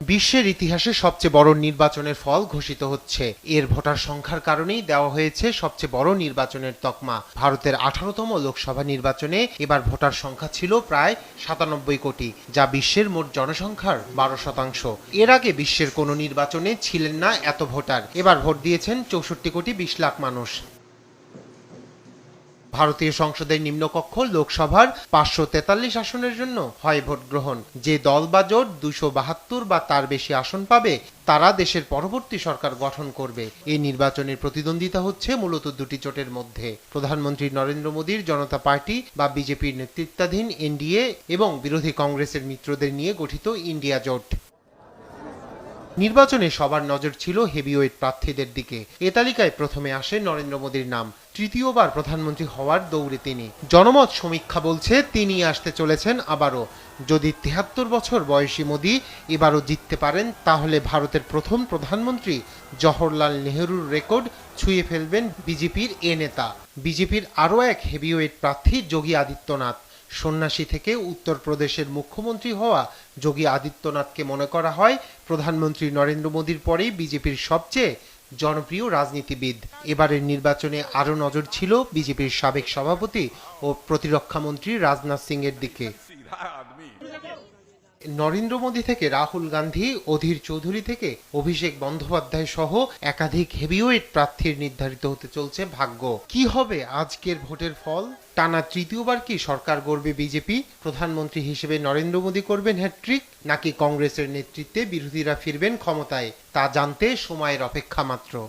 বিশ্বের ইতিহাসে সবচেয়ে বড় নির্বাচনের ফল ঘোষিত হচ্ছে। এর ভোটার সংখ্যার কারণেই দেওয়া হয়েছে সবচেয়ে বড় নির্বাচনের তকমা। ভারতের আঠারোতম লোকসভা নির্বাচনে এবার ভোটার সংখ্যা ছিল প্রায় সাতানব্বই কোটি, যা বিশ্বের মোট জনসংখ্যার বারো শতাংশ। এর আগে বিশ্বের কোনো নির্বাচনে ছিলেন না এত ভোটার। এবার ভোট দিয়েছেন চৌষট্টি কোটি বিশ লাখ মানুষ। ভারতীয় সংসদের নিম্নকক্ষ লোকসভার পাঁচশো তেতাল্লিশ আসনের জন্য হয় ভোট গ্রহণ। যে দল বা জোট দুশো বাহাত্তর বা তার বেশি আসন পাবে, তারা দেশের পরবর্তী সরকার গঠন করবে। এই নির্বাচনের প্রতিদ্বন্দ্বিতা হচ্ছে মূলত দুটি জোটের মধ্যে। প্রধানমন্ত্রী নরেন্দ্র মোদীর জনতা পার্টি বা বিজেপির নেতৃত্বাধীন এনডিএ এবং বিরোধী কংগ্রেসের মিত্রদের নিয়ে গঠিত ইন্ডিয়া জোট। নির্বাচনে সবার নজর ছিল হেভিওয়েট প্রার্থীদের দিকে। এ তালিকায় প্রথমে আসে নরেন্দ্র মোদীর নাম, তৃতীয়বার প্রধানমন্ত্রী হওয়ার দৌড়ে তিনি। জনমত সমীক্ষা বলছে, তিনি আসতে চলেছেন আবারও। যদি তেহাত্তর বছর বয়সী মোদী এবারও জিততে পারেন, তাহলে ভারতের প্রথম প্রধানমন্ত্রী জওহরলাল নেহরুর রেকর্ড ছুঁয়ে ফেলবেন বিজেপির এ নেতা। বিজেপির আরও এক হেভিওয়েট প্রার্থী যোগী আদিত্যনাথ। সন্ন্যাসী থেকে উত্তরপ্রদেশের মুখ্যমন্ত্রী হওয়া যোগী আদিত্যনাথকে মনে করা হয় প্রধানমন্ত্রী নরেন্দ্র মোদীর পরেই বিজেপির সবচেয়ে জনপ্রিয় রাজনীতিবিদ। এবারের নির্বাচনে আরও নজর ছিল বিজেপির সাবেক সভাপতি ও প্রতিরক্ষামন্ত্রী রাজনাথ সিং এর দিকে নরেন্দ্র মোদী থেকে রাহুল গান্ধী, অধীর চৌধুরী থেকে অভিষেক বন্দ্যোপাধ্যায় সহ একাধিক হেভিওয়েট প্রার্থীর নির্ধারিত হতে চলছে ভাগ্য। কি হবে আজকের ভোটের ফল? টানা তৃতীয়বার কি সরকার গড়বে বিজেপি? প্রধানমন্ত্রী হিসেবে নরেন্দ্র মোদী করবেন হ্যাট্রিক নাকি কংগ্রেসের নেতৃত্বে বিরোধীরা ফিরবেন ক্ষমতায়? তা জানতে সময়ের অপেক্ষা মাত্র।